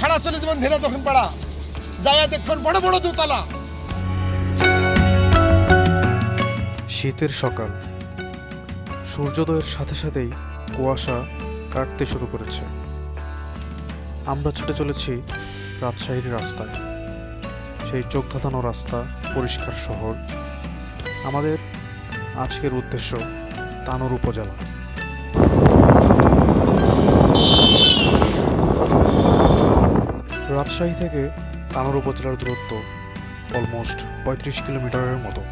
খাড়া চলে যাবেন ধীরে তখন পাড়া। যাইয়া দেখবেন বড় বড় দুতলা। শীতের সকাল। সূর্যোদয়ের সাথে সাথেই কুয়াশা কাটতে শুরু করেছে। আমরা ছুটে চলেছি রাজশাহীর রাস্তায়। সেই চোখ ধাঁধানো রাস্তা, পরিষ্কার শহর। আমাদের আজকের উদ্দেশ্য তানোর উপজেলা। রাজশাহী থেকে তানোর উপজেলার দূরত্ব অলমোস্ট পঁয়ত্রিশ কিলোমিটারের মতো।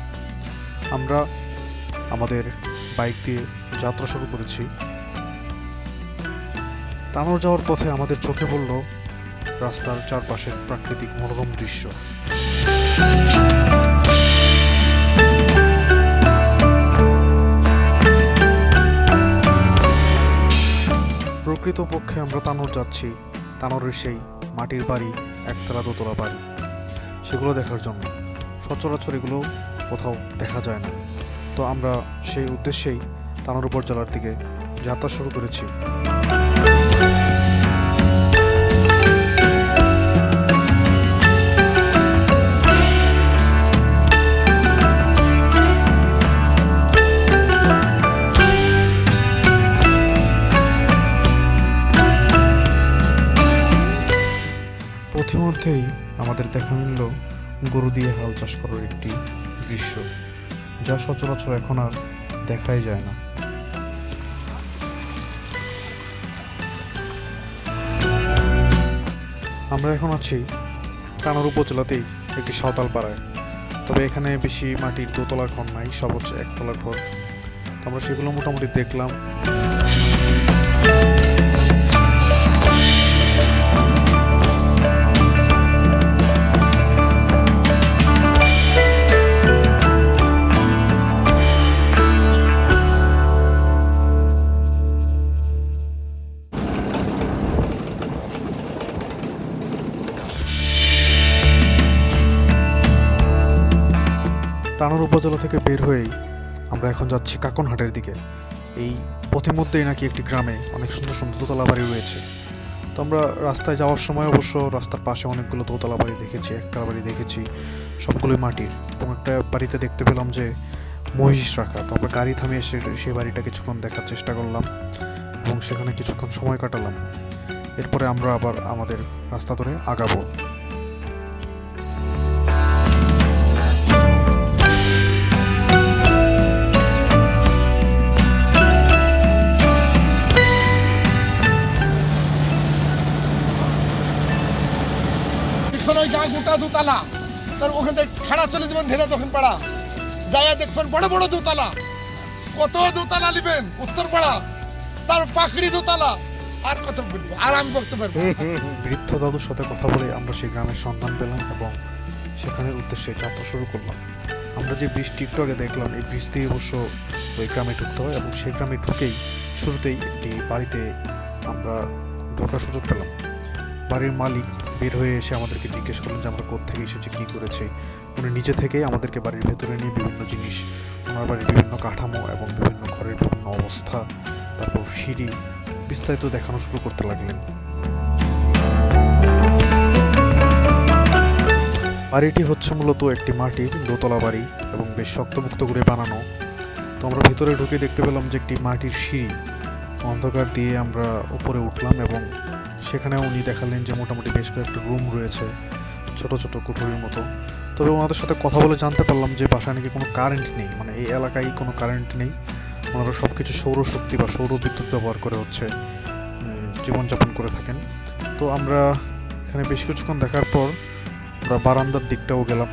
আমরা আমাদের বাইক দিয়ে যাত্রা শুরু করেছি। তানোর যাওয়ার পথে আমাদের চোখে পড়ল রাস্তার চারপাশের প্রাকৃতিক মনোরম দৃশ্য। প্রকৃতপক্ষে আমরা তানোর যাচ্ছি তানোরের সেই মাটির বাড়ি, একতলা দোতলা বাড়ি। সেগুলো দেখার জন্য। সচরাচর এগুলো কোথাও দেখা যায় না। তো আমরা সেই উদ্দেশ্যেই তামুর উপর জেলার দিকে যাত্রা শুরু করেছি। আমাদের দেখা মিলল গরু দিয়ে হাল চাষ করার একটি দৃশ্য, যা সচরাচর এখন আর দেখাই যায় না। আমরা এখন আছি টানার উপজেলাতেই, একটি সাঁওতাল পাড়ায় তবে এখানে বেশি মাটির দোতলা ঘর নাই হচ্ছে একতলা ঘর। আমরা সেগুলো মোটামুটি দেখলাম। টানোর উপজেলা থেকে বের হয়েই আমরা এখন যাচ্ছি কাকনহাটের দিকে। এই পথের মধ্যেই নাকি একটি গ্রামে অনেক সুন্দর সুন্দর দোতলা বাড়ি রয়েছে। তো আমরা রাস্তায় যাওয়ার সময় অবশ্য রাস্তার পাশে অনেকগুলো দোতলা বাড়ি দেখেছি, একতলা বাড়ি দেখেছি, সবগুলোই মাটির। এবং একটা বাড়িতে দেখতে পেলাম যে মহিষ রাখা। তো আমরা গাড়ি থামিয়ে সে সেই বাড়িটা কিছুক্ষণ দেখার চেষ্টা করলাম এবং সেখানে কিছুক্ষণ সময় কাটালাম। এরপরে আমরা আবার আমাদের রাস্তা ধরে আগাবো। গোটা দুতলা। তার ওখান থেকে খাড়া চলে যাবেন ধীরে তখন পাড়া। যাইয়া দেখবেন বড় বড় দোতলা। কত দুতলা নেবেন? উত্তর পাড়া। তার পাকড়ি দুতলা। আর কত আর আমি বলতে পারব। বৃদ্ধ দাদুর সাথে কথা বলে আমরা সেই গ্রামের সন্ধান পেলাম এবং সেখানের উদ্দেশ্যে যাত্রা শুরু করলাম। আমরা যে বৃষ্টি একটু আগে দেখলাম, এই বৃষ্টি দিয়ে অবশ্য ওই গ্রামে ঢুকতে হয় এবং সেই গ্রামে ঢুকেই শুরুতেই একটি বাড়িতে আমরা ঢোকার সুযোগ পেলাম। বাড়ির মালিক বের হয়ে এসে আমাদেরকে জিজ্ঞেস করলেন যে আমরা কোথেকে এসেছি, কী করেছি। উনি নিজে থেকেই আমাদেরকে বাড়ির ভেতরে নিয়ে বিভিন্ন জিনিস, ওনার বাড়ির বিভিন্ন কাঠামো এবং বিভিন্ন ঘরের বিভিন্ন অবস্থা, তারপর সিঁড়ি বিস্তারিত দেখানো শুরু করতে লাগলেন। বাড়িটি হচ্ছে মূলত একটি মাটির দোতলা বাড়ি এবং বেশ শক্তমুক্ত করে বানানো। তো আমরা ভিতরে ঢুকে দেখতে পেলাম যে একটি মাটির সিঁড়ি অন্ধকার দিয়ে আমরা উপরে উঠলাম এবং সেখানে উনি দেখালেন যে মোটামুটি বেশ কয়েকটা রুম রয়েছে ছোট ছোট কুঠুরির মতো। তবে ওনাদের সাথে কথা বলে জানতে পারলাম যে বাসায় নাকি কোনো কারেন্ট নেই মানে এই এলাকায় কোনো কারেন্ট নেই। ওনারা সব কিছু সৌরশক্তি বা সৌর বিদ্যুৎ ব্যবহার করে হচ্ছে জীবনযাপন করে থাকেন। তো আমরা এখানে বেশ কিছুক্ষণ দেখার পর আমরা বারান্দার দিকটাও গেলাম।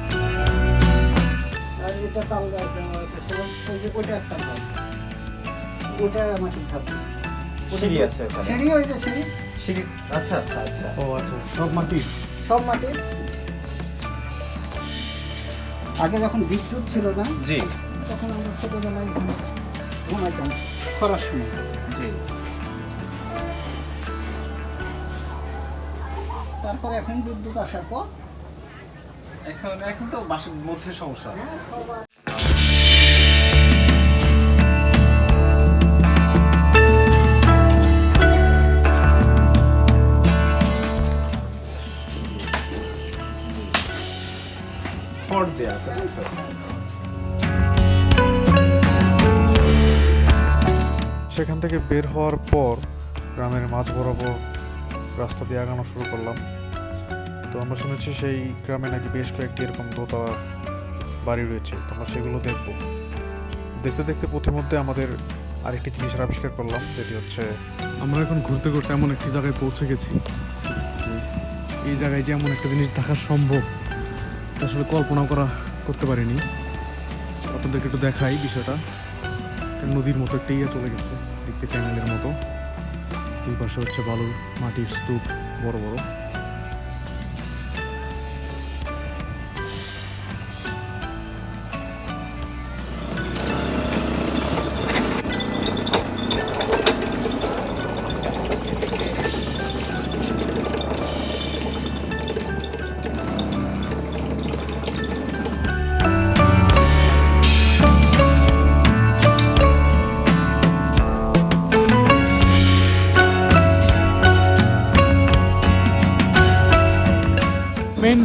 আর এটা তাল গাছ আছে সেরকম ওই যে ওইটা একটা তাল। ওটা মাটির ধাপ সিঁড়ি আছে সিঁড়ি হয়েছে সিঁড়ি। সিঁড়ি আচ্ছা আচ্ছা আচ্ছা। ও আচ্ছা সব মাটির সব মাটির আগে যখন বিদ্যুৎ ছিল না জি। তখন আমরা ছোটবেলায় ঘুমাইতাম খরার সময়। জি। তারপর এখন বিদ্যুৎ আসার পর? এখন এখন তো বাসের মধ্যে সমস্যা। রড দেয়া আছে তাই তো? সেখান থেকে বের হওয়ার পর গ্রামের মাঝ বরাবর রাস্তা দিয়ে আগানো শুরু করলাম। তো আমরা শুনেছি সেই গ্রামে নাকি বেশ কয়েকটি এরকম দোতলা বাড়ি রয়েছে। তো আমরা সেগুলো দেখব। দেখতে দেখতে প্রতিমধ্যে আমাদের আরেকটি জিনিসের আবিষ্কার করলাম যেটি হচ্ছে আমরা এখন ঘুরতে ঘুরতে এমন একটি জায়গায় পৌঁছে গেছি। এই জায়গায় যে এমন একটা জিনিস দেখা সম্ভব। আসলে কল্পনা করা, করতে পারিনি। আপনাদেরকে একটু দেখাই বিষয়টা। নদীর মতো একটা ইয়ে চলে গেছে, দেখতে ক্যানেলের মতো। দুই পাশে হচ্ছে বালুর মাটির স্তূপ, বড় বড়।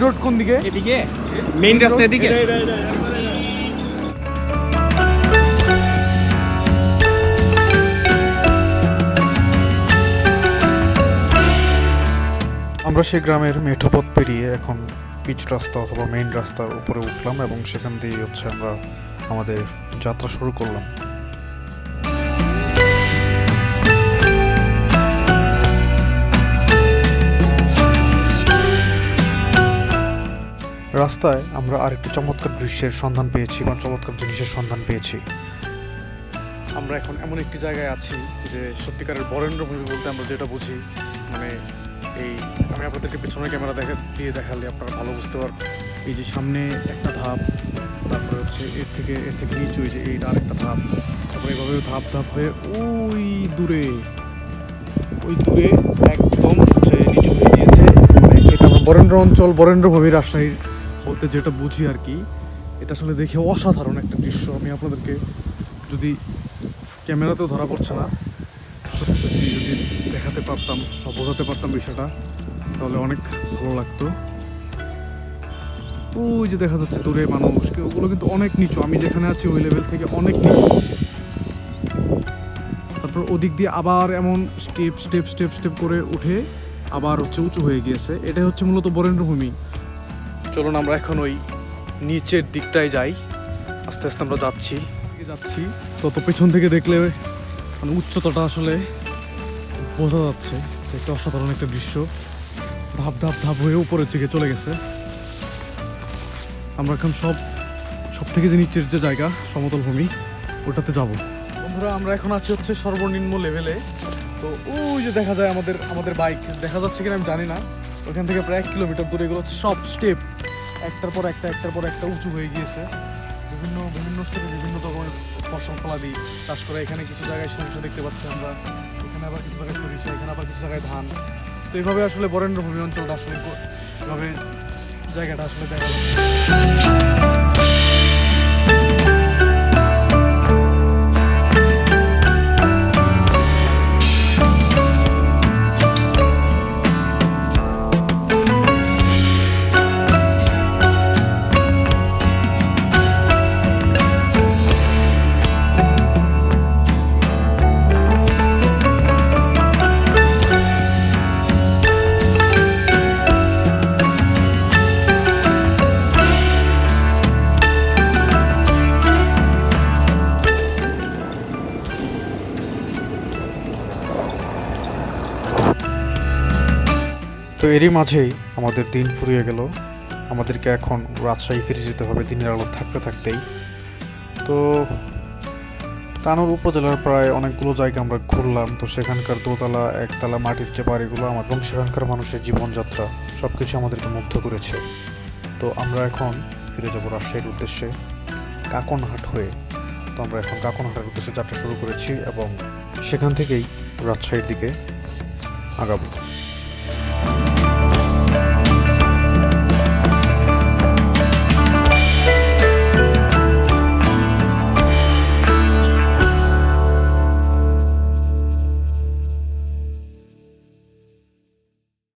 রোড কোন দিকে? এদিকে? মেইন রাস্তা এদিকে? আমরা সেই গ্রামের মেঠো পথ পেরিয়ে এখন পিচ রাস্তা অথবা মেইন রাস্তার উপরে উঠলাম এবং সেখান দিয়ে হচ্ছে আমরা আমাদের যাত্রা শুরু করলাম। রাস্তায় আমরা আরেকটি চমৎকার দৃশ্যের সন্ধান পেয়েছি বা চমৎকার জিনিসের সন্ধান পেয়েছি। আমরা এখন এমন একটি জায়গায় আছি যে সত্যিকারের বরেন্দ্র ভূমি বলতে আমরা যেটা বুঝি মানে এই আমি আপনাদেরকে পেছনের ক্যামেরা দেখা দিয়ে দেখালে আপনারা ভালো বুঝতে পারবেন। এই যে সামনে একটা ধাপ তারপরে হচ্ছে এর থেকে এর থেকে নিচু এই যে এইটা আরেকটা ধাপ তারপরে এভাবে ধাপ ধাপ হয়ে ওই দূরে ওই দূরে একদম হচ্ছে নিচু হয়ে গিয়েছে। এটা আমরা বরেন্দ্র অঞ্চল বরেন্দ্র ভূমি রাজশাহীর বলতে যেটা বুঝি আর কি, এটা আসলে দেখে অসাধারণ একটা দৃশ্য। আমি আপনাদেরকে যদি ক্যামেরাতেও ধরা পড়ছে না, সত্যি সত্যি যদি দেখাতে পারতাম বা বোঝাতে পারতাম বিষয়টা, তাহলে অনেক ভালো লাগতো। ওই যে দেখা যাচ্ছে দূরে মানুষ, কেউ ওগুলো কিন্তু অনেক নিচু। আমি যেখানে আছি ওই লেভেল থেকে অনেক নিচু। তারপর ওদিক দিয়ে আবার এমন স্টেপ স্টেপ স্টেপ স্টেপ করে উঠে আবার হচ্ছে উঁচু হয়ে গিয়েছে। এটাই হচ্ছে মূলত বরেন্দ্রভূমি। চলুন আমরা এখন ওই নিচের দিকটায় যাই। আস্তে আস্তে আমরা যাচ্ছি। যাচ্ছি। তত পেছন থেকে দেখলে মানে উচ্চতাটা আসলে বোঝা যাচ্ছে একটা অসাধারণ একটা দৃশ্য। ধাপ ধাপ ধাপ হয়ে উপরের দিকে চলে গেছে। আমরা এখন সব সব থেকে যে নিচের যে জায়গা, সমতল ভূমি, ওটাতে যাব। বন্ধুরা, আমরা এখন আছি হচ্ছে সর্বনিম্ন লেভেলে। তো ওই যে দেখা যায় আমাদের আমাদের বাইক দেখা যাচ্ছে কিনা আমি জানি না। ওখান থেকে প্রায় এক কিলোমিটার দূরে এগুলো হচ্ছে সব স্টেপ একটার পর একটা, একটার পর একটা উঁচু হয়ে গিয়েছে। বিভিন্ন বিভিন্ন স্টেপে বিভিন্ন রকমের ফসল, ফলাদি চাষ করে। এখানে কিছু জায়গায় সরিষা দেখতে পাচ্ছি আমরা। এখানে আবার কিছু জায়গায় সরিষা, এখানে আবার কিছু জায়গায় ধান। তো এইভাবে আসলে বরেন্দ্র ভূমি অঞ্চলটা আসলে এভাবে জায়গাটা আসলে দেখা তো এরই মাঝেই আমাদের দিন ফুরিয়ে গেল। আমাদেরকে এখন রাজশাহী ফিরে যেতে হবে দিনের আলো থাকতে থাকতেই। তো তানোর উপজেলার প্রায় অনেকগুলো জায়গা আমরা ঘুরলাম। তো সেখানকার দোতলা, একতলা মাটির যে বাড়িগুলো আমার এবং সেখানকার মানুষের জীবনযাত্রা সব কিছু আমাদেরকে মুগ্ধ করেছে। তো আমরা এখন ফিরে যাব রাজশাহীর উদ্দেশ্যে কাকনহাট হয়ে। তো আমরা এখন কাকনহাটের উদ্দেশ্যে যাত্রা শুরু করেছি এবং সেখান থেকেই রাজশাহীর দিকে আগাবো।